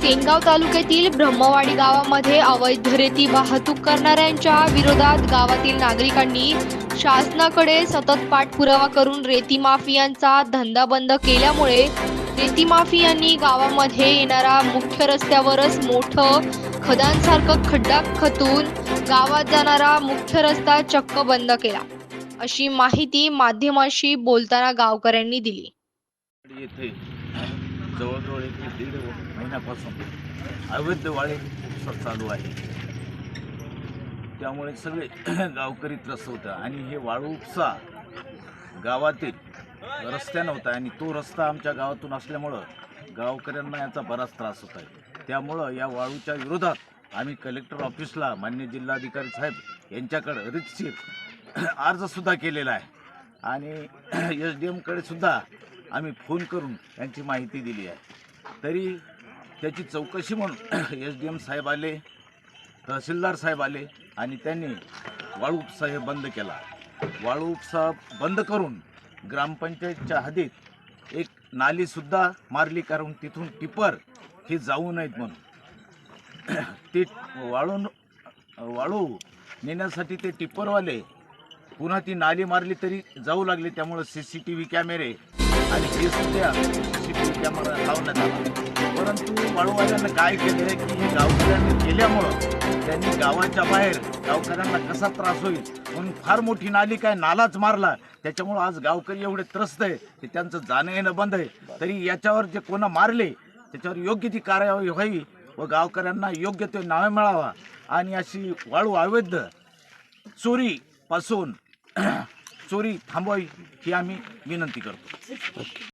सेनगाव तालुक्यातील ब्रह्मवाडी गावामध्ये अवैध रेती वाहतूक करणाऱ्यांच्या विरोधात गावातील नागरिकांनी शासनाकडे सतत पाठपुरावा करून रेती माफियांचा धंदा बंद केल्यामुळे रेती माफियांनी गावामध्ये येणारा मुख्य रस्त्यावरच मोठं खदांसारखं खड्डा खतून गावात जाणारा मुख्य रस्ता चक्क बंद केला. अशी माहिती माध्यमाशी बोलताना गावकऱ्यांनी दिली. जवळजवळ एक दीड महिन्यापासून अवैध वाळे उत्सव चालू आहे. त्यामुळे सगळे गावकरी त्रस्त होतं आणि हे वाळू उपसा गावातील रस्त्यानं होता आणि तो रस्ता आमच्या गावातून असल्यामुळं गावकऱ्यांना याचा बराच त्रास होत आहे. त्यामुळं या वाळूच्या विरोधात आम्ही कलेक्टर ऑफिसला मान्य जिल्हाधिकारी साहेब यांच्याकडं रितशीर अर्जसुद्धा केलेला आहे. आणि एस डी एमकडे सुद्धा आम्ही फोन करून त्यांची माहिती दिली आहे. तरी त्याची चौकशी म्हणून एस डी एम साहेब आले तहसीलदार साहेब आले आणि त्यांनी वाळू उपसा हे बंद केला. वाळू उपसा बंद करून ग्रामपंचायतच्या हद्दीत एक नालीसुद्धा मारली कारण तिथून टिपर हे जाऊ नयेत म्हणून. ते वाळून वाळू नेण्यासाठी ते टिप्परवाले पुन्हा ती नाली मारली तरी जाऊ लागले. त्यामुळं सी सी टी व्ही कॅमेरे आणि हे सुद्धा सी सी लावण्यात आलं. परंतु वाळूवाल्यांना काय केलं आहे की हे गावकऱ्यांनी केल्यामुळं त्यांनी गावाच्या बाहेर गावकऱ्यांना कसा त्रास होईल? म्हणून फार मोठी नाली काय नालाच मारला. त्याच्यामुळं आज गावकरी एवढे त्रस्त आहे की त्यांचं जाणं येणं बंद आहे. तरी याच्यावर जे कोणा मारले त्याच्यावर योग्य ती कार्यवाही व्हावी व गावकऱ्यांना योग्य ते नावे मिळावा. आणि अशी वाळू अवैध चोरीपासून चोरी थांबवावी ही आम्ही विनंती करतो. flashback